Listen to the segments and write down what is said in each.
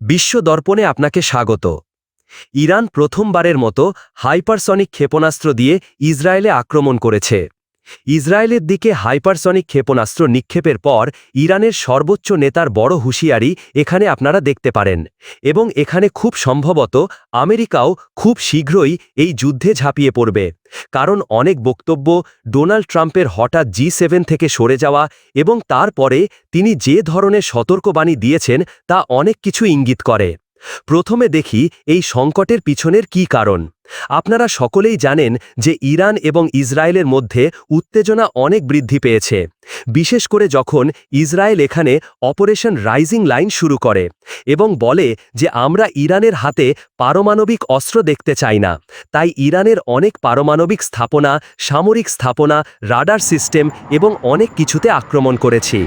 বিশ্ব দর্পণে আপনাকে স্বাগত। ইরান প্রথমবারের মতো হাইপারসনিক ক্ষেপণাস্ত্র দিয়ে ইসরায়েলে আক্রমণ করেছে। ইসরায়েলের দিকে হাইপারসনিক ক্ষেপণাস্ত্র নিক্ষেপের পর ইরানের সর্বোচ্চ নেতার বড় হুঁশিয়ারি এখানে আপনারা দেখতে পারেন। এবং এখানে খুব সম্ভবত আমেরিকাও খুব শীঘ্রই এই যুদ্ধে ঝাঁপিয়ে পড়বে। কারণ অনেক বক্তব্য ডোনাল্ড ট্রাম্পের হঠাৎ জি সেভেন থেকে সরে যাওয়া এবং তারপরে তিনি যে ধরনের সতর্কবাণী দিয়েছেন তা অনেক কিছু ইঙ্গিত করে। প্রথমে দেখি এই সংকটের পিছনের কী কারণ। আপনারা সকলেই জানেন যে ইরান এবং ইসরায়েলের মধ্যে উত্তেজনা অনেক বৃদ্ধি পেয়েছে। বিশেষ করে যখন ইসরায়েল এখানে অপারেশন রাইজিং লাইন শুরু করে এবং বলে যে আমরা ইরানের হাতে পারমাণবিক অস্ত্র দেখতে চাই না, তাই ইরানের অনেক পারমাণবিক স্থাপনা, সামরিক স্থাপনা, রাডার সিস্টেম এবং অনেক কিছুতে আক্রমণ করেছি।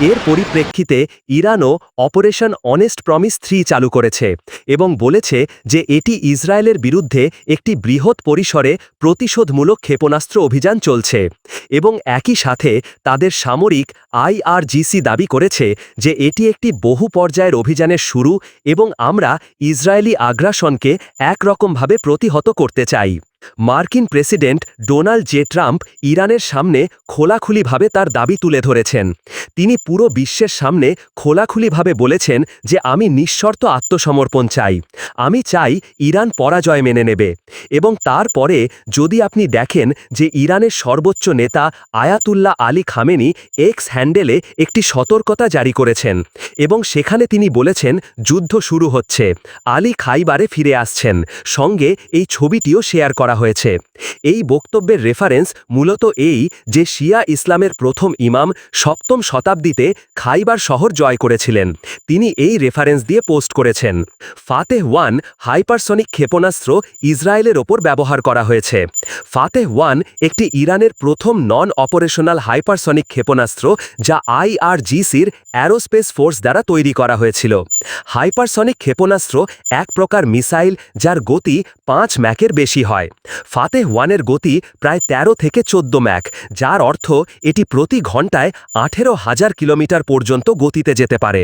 এর পরিপ্রেক্ষিতে ইরানও অপারেশন অনেস্ট প্রমিস থ্রি চালু করেছে এবং বলেছে যে এটি ইসরায়েলের বিরুদ্ধে একটি বৃহৎ পরিসরে প্রতিশোধমূলক ক্ষেপণাস্ত্র অভিযান চলছে এবং একই সাথে তাদের সামরিক আইআরজিসি দাবি করেছে যে এটি একটি বহু পর্যায়ের অভিযানের শুরু এবং আমরা ইসরায়েলি আগ্রাসনকে একরকমভাবে প্রতিহত করতে চাই। মার্কিন প্রেসিডেন্ট ডোনাল্ড জে ট্রাম্প ইরানের সামনে খোলাখুলিভাবে তার দাবি তুলে ধরেছেন। তিনি পুরো বিশ্বের সামনে খোলাখুলিভাবে বলেছেন যে, আমি নিঃশর্ত আত্মসমর্পণ চাই। আমি চাই ইরান পরাজয় মেনে নেবে। এবং তারপরে যদি আপনি দেখেন যে ইরানের সর্বোচ্চ নেতা আয়াতুল্লাহ আলী খামেনি এক্স হ্যান্ডেলে একটি সতর্কতা জারি করেছেন এবং সেখানে তিনি বলেছেন, যুদ্ধ শুরু হচ্ছে। আলী খাইবারে ফিরে আসছেন। সঙ্গে এই ছবিটিও শেয়ার করা হয়েছে। এই বক্তব্যের রেফারেন্স মূলত এই যে শিয়া ইসলামের প্রথম ইমাম সপ্তম শতাব্দীতে খাইবার শহর জয় করেছিলেন। তিনি এই রেফারেন্স দিয়ে পোস্ট করেছেন। ফাতেহ ওয়ান হাইপারসনিক ক্ষেপণাস্ত্র ইসরায়েলের ওপর ব্যবহার করা হয়েছে। ফাতেহ ওয়ান একটি ইরানের প্রথম নন অপারেশনাল হাইপারসনিক ক্ষেপণাস্ত্র যা আইআরজিসির অ্যারোস্পেস ফোর্স দ্বারা তৈরি করা হয়েছিল। হাইপারসনিক ক্ষেপণাস্ত্র এক প্রকার মিসাইল যার গতি পাঁচ ম্যাকের বেশি হয়। ফাতেহ ওয়ানের গতি প্রায় ১৩ থেকে চোদ্দ ম্যাক, যার অর্থ এটি প্রতি ঘন্টায় আঠেরো হাজার কিলোমিটার পর্যন্ত গতিতে যেতে পারে।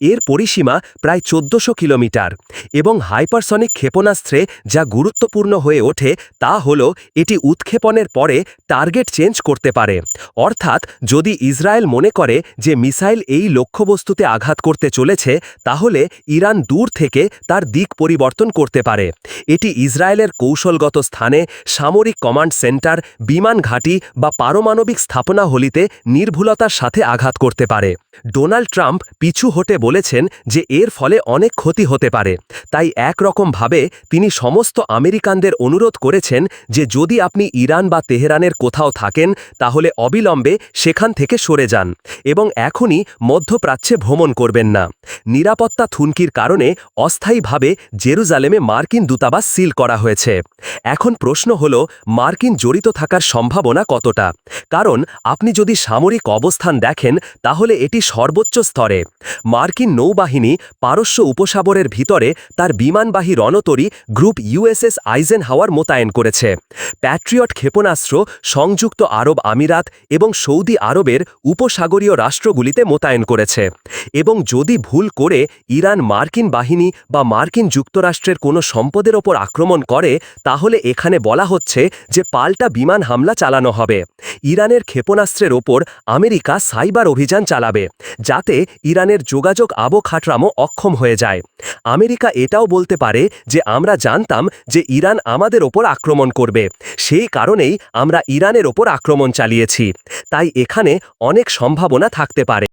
এর পরিসীমা প্রায় চোদ্দশো কিলোমিটার এবং হাইপারসনিক ক্ষেপণাস্ত্রে যা গুরুত্বপূর্ণ হয়ে ওঠে তা হল এটি উৎক্ষেপণের পরে টার্গেট চেঞ্জ করতে পারে। অর্থাৎ যদি ইসরায়েল মনে করে যে মিসাইল এই লক্ষ্যবস্তুতে আঘাত করতে চলেছে, তাহলে ইরান দূর থেকে তার দিক পরিবর্তন করতে পারে। এটি ইসরায়েলের কৌশলগত স্থানে সামরিক কমান্ড সেন্টার বিমান ঘাঁটি বা পারমাণবিক স্থাপনা হলিতে নির্ভুলতার সাথে আঘাত করতে পারে। ডোনাল্ড ট্রাম্প পিছু হটে বলেছেন যে এর ফলে অনেক ক্ষতি হতে পারে। তাই একরকমভাবে তিনি সমস্ত আমেরিকানদের অনুরোধ করেছেন যে যদি আপনি ইরান বা তেহরানের কোথাও থাকেন, তাহলে অবিলম্বে সেখান থেকে সরে যান এবং এখনই মধ্যপ্রাচ্যে ভ্রমণ করবেন না। নিরাপত্তা থুনকির কারণে অস্থায়ীভাবে জেরুজালেমে মার্কিন দূতাবাস সিল করা হয়েছে। এখন প্রশ্ন হল, মার্কিন জড়িত থাকার সম্ভাবনা কতটা? কারণ আপনি যদি সামরিক অবস্থান দেখেন, তাহলে এটি সর্বোচ্চ স্তরে। মার্কিন নৌবাহিনী পারস্য উপসাগরের ভিতরে তার বিমানবাহী রণতরী গ্রুপ ইউএসএস আইজেন হাওয়ার মোতায়েন করেছে। প্যাট্রিয়ট ক্ষেপণাস্ত্র, সংযুক্ত আরব আমিরাত এবং সৌদি আরবের উপসাগরীয় রাষ্ট্রগুলিতে মোতায়েন করেছে। এবং যদি ভুল করে ইরান মার্কিন বাহিনী বা মার্কিন যুক্তরাষ্ট্রের কোনো সম্পদের ওপর আক্রমণ করে, তাহলে এখানে বলা হচ্ছে যে পাল্টা বিমান হামলা চালানো হবে। ইরানের ক্ষেপণাস্ত্রের ওপর আমেরিকা সাইবার অভিযান চালাবে। যাতে ইরানের যোগাযোগ আবো খাটরামো অক্ষম হয়ে যায়। আমেরিকা এটাও বলতে পারে যে আমরা জানতাম যে ইরান আমাদের ওপর আক্রমণ করবে। সেই কারণেই আমরা ইরানের ওপর আক্রমণ চালিয়েছি। তাই এখানে অনেক সম্ভাবনা থাকতে পারে।